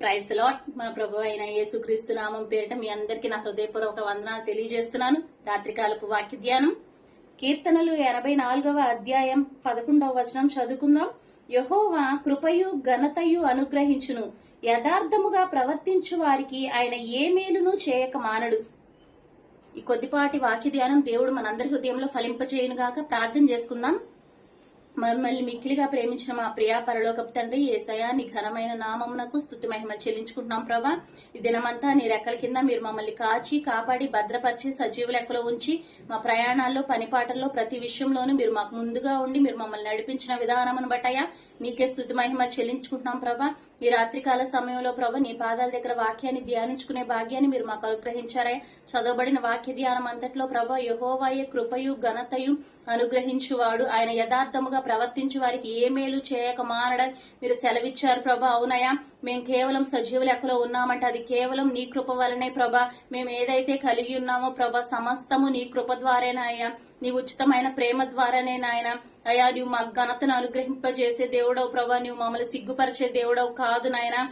Praise lot మన ప్రభు అయిన యేసుక్రీస్తు నామం పేరిట మీ అందరికీ నా హృదయపూర్వక వందనాలు తెలియజేస్తున్నాను. రాత్రికాలపు వాక్య ధ్యానం. కీర్తనలు ఎనభై నాలుగవ అధ్యాయం పదకొండవ వచనం చదువుకుందాం. యహోవా కృపయు ఘనతయు అనుగ్రహించును. యథార్థముగా ప్రవర్తించు వారికి ఆయన ఏ మేలును చేయక మానడు. ఈ కొద్దిపాటి వాక్య ధ్యానం దేవుడు మనందరి హృదయంలో ఫలింపచేయునుగాక ప్రార్థన చేసుకుందాం. మమ్మల్ని మిక్కిలిగా ప్రేమించిన మా ప్రియా పరలోకపు తండ్రి ఏసయా నీ ఘనమైన నామమునకు స్థుతి మహిమలు చెల్లించుకుంటున్నాం ప్రభా. ఈ దినమంతా నీ రెక్కల కింద మీరు మమ్మల్ని కాచి కాపాడి భద్రపరిచి సజీవ లెక్కలో ఉంచి మా ప్రయాణాల్లో పనిపాటల్లో ప్రతి విషయంలోనూ మీరు మాకు ముందుగా ఉండి మీరు మమ్మల్ని నడిపించిన విధానమును బట్టయ్యా నీకే స్థుతి మహిమలు చెల్లించుకుంటున్నాం ప్రభా. ఈ రాత్రికాల సమయంలో ప్రభా నీ పాదాల దగ్గర వాక్యాన్ని ధ్యానించుకునే భాగ్యాన్ని మీరు మాకు అనుగ్రహించారయ్యా చదవబడిన వాక్య ధ్యానం అంతట్లో ప్రభా యహోవాయ కృపయు ఘనతయు అనుగ్రహించువాడు. ఆయన యథార్థముగా ప్రవర్తించి వారికి ఏ మేలు చేయక మానడ మీరు సెలవిచ్చారు ప్రభా. అవునయా మేము కేవలం సజీవ లెక్కలో ఉన్నామంటే అది కేవలం నీ కృప వలనే ప్రభా. మేము ఏదైతే కలిగి ఉన్నామో ప్రభా సమస్తము నీ కృప ద్వారేనాయా నీ ఉచితమైన ప్రేమ ద్వారానే నాయన. అయ్యా నువ్వు మా ఘనతను అనుగ్రహింపజేసే దేవుడవు ప్రభా. నువ్వు మమ్మల్ని సిగ్గుపరిచే దేవుడవు కాదు నాయనా.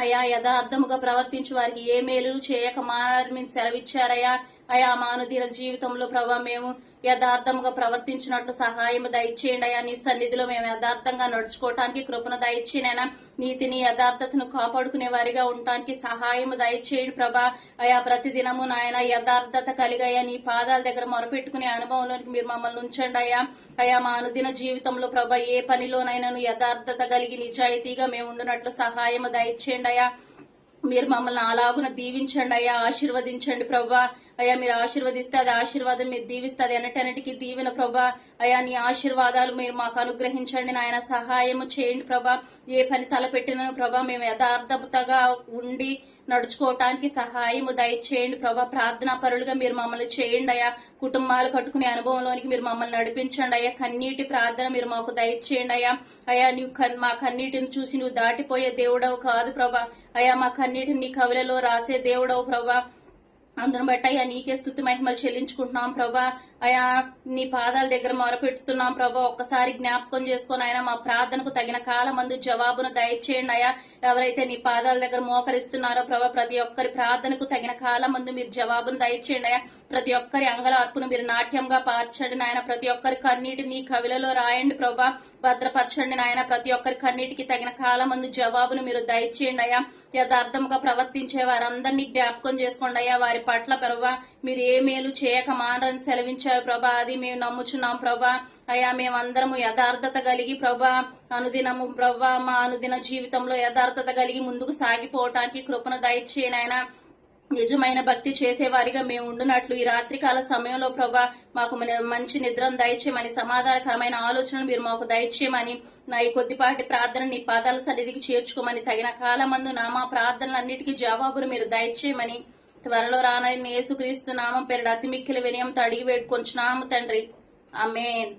అయ్యా యథార్థముగా ప్రవర్తించు వారికి ఏ మేలు చేయక మానని మీరు సెలవిచ్చారయ్యా. అయా మానుదీల జీవితంలో ప్రభా మేము యథార్థముగా ప్రవర్తించినట్లు సహాయం దయచేయండి అయ్యా నీ సన్నిధిలో మేము యథార్థంగా నడుచుకోవటానికి కృపను దయచేనైనా నీతిని యథార్థతను కాపాడుకునే వారిగా ఉండటానికి సహాయం దయచేయండి ప్రభా. అయా ప్రతిదినము నాయన యథార్థత కలిగయ్యా నీ పాదాల దగ్గర మొరపెట్టుకునే అనుభవంలోనికి మీరు మమ్మల్ని ఉంచండి అయ్యా అయా మా అనుదిన జీవితంలో ప్రభా ఏ పనిలోనైనా యథార్థత కలిగి నిజాయితీగా మేము ఉండునట్లు సహాయం దయచేయండి అయ్యా మీరు మమ్మల్ని అలాగున దీవించండి అయ్యా ఆశీర్వదించండి ప్రభా. అయ్యా మీరు ఆశీర్వదిస్తే అది ఆశీర్వాదం మీరు దీవిస్తే అది అన్నిటన్నిటికీ దీవెన ప్రభా. అయ్యా నీ ఆశీర్వాదాలు మీరు మాకు అనుగ్రహించండి నాయన సహాయము చేయండి ప్రభా. ఏ పని తలపెట్టిన ప్రభా మేము యథార్థతగా ఉండి నడుచుకోవటానికి సహాయము దయచేయండి ప్రభా. ప్రార్థనా పరులుగా మీరు మమ్మల్ని చేయండి అయ్యా. కుటుంబాలు కట్టుకునే అనుభవంలోనికి మీరు మమ్మల్ని నడిపించండి అయ్యా. కన్నీటి ప్రార్థన మీరు మాకు దయచేయండి అయ్యా. అయ్యా నువ్వు మా కన్నీటిని చూసి నువ్వు దాటిపోయే దేవుడవు కాదు ప్రభా. అయ్యా మా కన్నీటిని నీ కవిలలో రాసే దేవుడవు ప్రభా. అందును బట్టి అయ్యా నీకే స్థుతి మహిమలు చెల్లించుకుంటున్నాం ప్రభా. అయా నీ పాదాల దగ్గర మొరపెడుతున్నాం ప్రభా. ఒక్కసారి జ్ఞాపకం చేసుకొని ఆయన మా ప్రార్థనకు తగిన కాలం మందు జవాబును దయచేయండి అయ్యా. ఎవరైతే నీ పాదాల దగ్గర మోకరిస్తున్నారో ప్రభా ప్రతి ఒక్కరి ప్రార్థనకు తగిన కాలం మందు మీరు జవాబును దయచేయండి అయా ప్రతి ఒక్కరి అంగల అర్పును మీరు నాట్యంగా పార్చండి నాయన. ప్రతి ఒక్కరి కన్నీటి నీ కవిలలో రాయండి ప్రభా. భద్రపరచండి నాయన. ప్రతి ఒక్కరి కన్నీటికి తగిన కాలం ముందు జవాబును మీరు దయచేయండి అయ్యా. యథార్థముగా ప్రవర్తించే వారందరినీ జ్ఞాపకం చేసుకోండి అయ్యా. వారి పట్ల ప్రభా మీరు ఏ మేలు చేయక మానరని సెలవించారు ప్రభా అది మేము నమ్ముచున్నాం ప్రభా. అయా మేమందరము యథార్థత కలిగి ప్రభా అనుదినము ప్రభా మా అనుదిన జీవితంలో యథార్థత కలిగి ముందుకు సాగిపోవటానికి కృపను దయచేయనైనా నిజమైన భక్తి చేసేవారిగా మేము ఉండునట్లు ఈ రాత్రికాల సమయంలో ప్రభా మాకు మంచి నిద్రను దయచేయమని సమాధానకరమైన ఆలోచనలు మీరు మాకు దయచేయమని నా ఈ కొద్దిపాటి ప్రార్థన నీ పాదాల సన్నిధికి చేర్చుకోమని తగిన కాలమందు నా మా ప్రార్థనలన్నిటికీ జవాబులు మీరు దయచేయమని త్వరలో రానని యేసుక్రీస్తు నామం పేరు అతి మిక్కిలి వినయంతో అడిగి వేడుకొంచున్నాము తండ్రి. ఆమెన్.